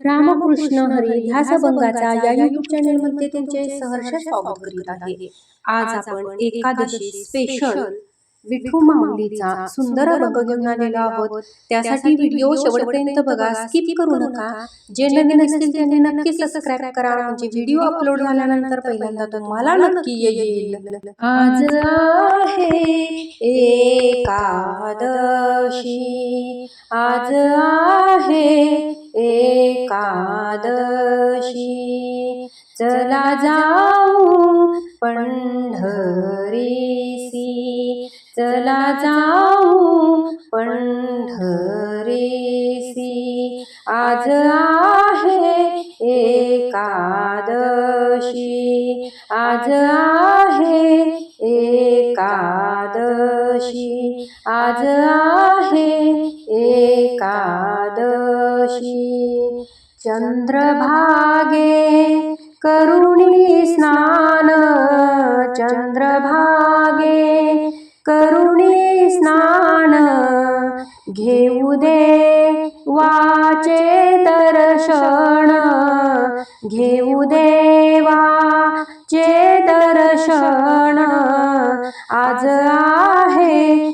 रामकृष्ण हरी ध्यासभंगाचा या युट्यूब चॅनलमध्ये तुमचे सहर्ष स्वागत करीत आहे. आज आपण एकादशी स्पेशल विठू माऊलीचा सुंदर अभंग घेऊन आलेलो आहोत. त्यासाठी व्हिडिओ शेवटपर्यंत बघा स्किप करू नका. जे नवीन असतील त्यांनी नक्की सबस्क्राईब करा. म्हणजे व्हिडिओ अपलोड झाल्यानंतर पहिल्यांदा तुम्हाला नक्की येईल. आज आहे एकादशी. आज आहे एकादशी. चला जाऊ पंढरीसी. चला जाऊ पंढरीसी. आज आहे एकादशी. आज आहे एकादशी. आज आहे एकादशी चंद्रभागे करुणी स्नान। चंद्रभागे करुणी स्नान। घेऊ दे वाचे दर्शन। घेऊ देवाचे दर्शन। आज आहे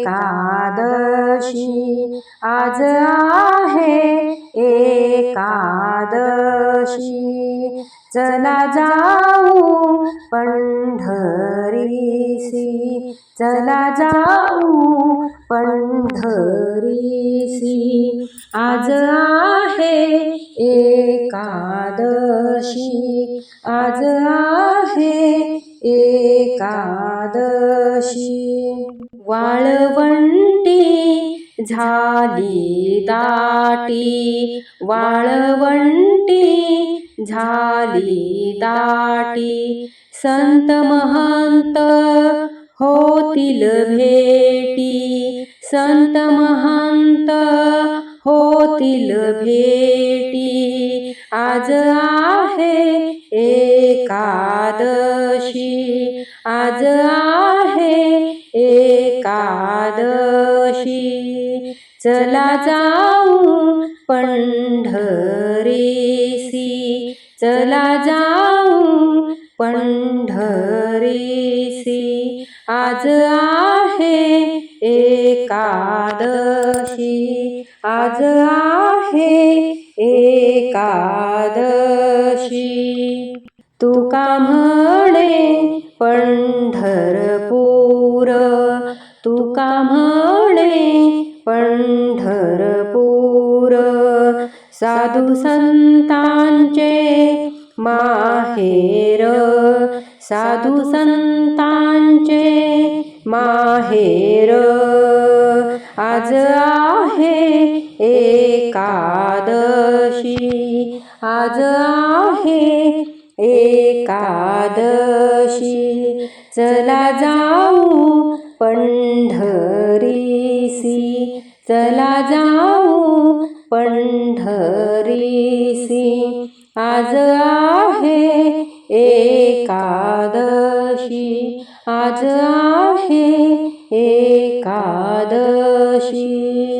एकादशी आज आहे एकादशी. चला जाऊ पंढरीसी. चला जाऊ पंढरीसी. आज आहे एकादशी. आज आहे एकादशी. वाळवंटी झाली दाटी. वाळवंटी झाली दाटी. संत महंत होतील भेटी. संत महंत होतील भेटी. आज आहे एकादशी आज आहे एकादशी. चला जाऊ पंढरीसी. चला जाऊ पंढरीसी. आज आहे एकादशी. आज आहे एकादशी. तुका म्हणे पंढरपूर. तुका म्हणे पंढरपूर. साधू संतांचे माहेर. साधू संतांचे माहेर. आज आहे एकादशी. आज आहे एकादशी. चला जाऊ पंढरीसी. चला जाऊ पंढरीसी. आज आहे एकादशी. आज आहे एकादशी.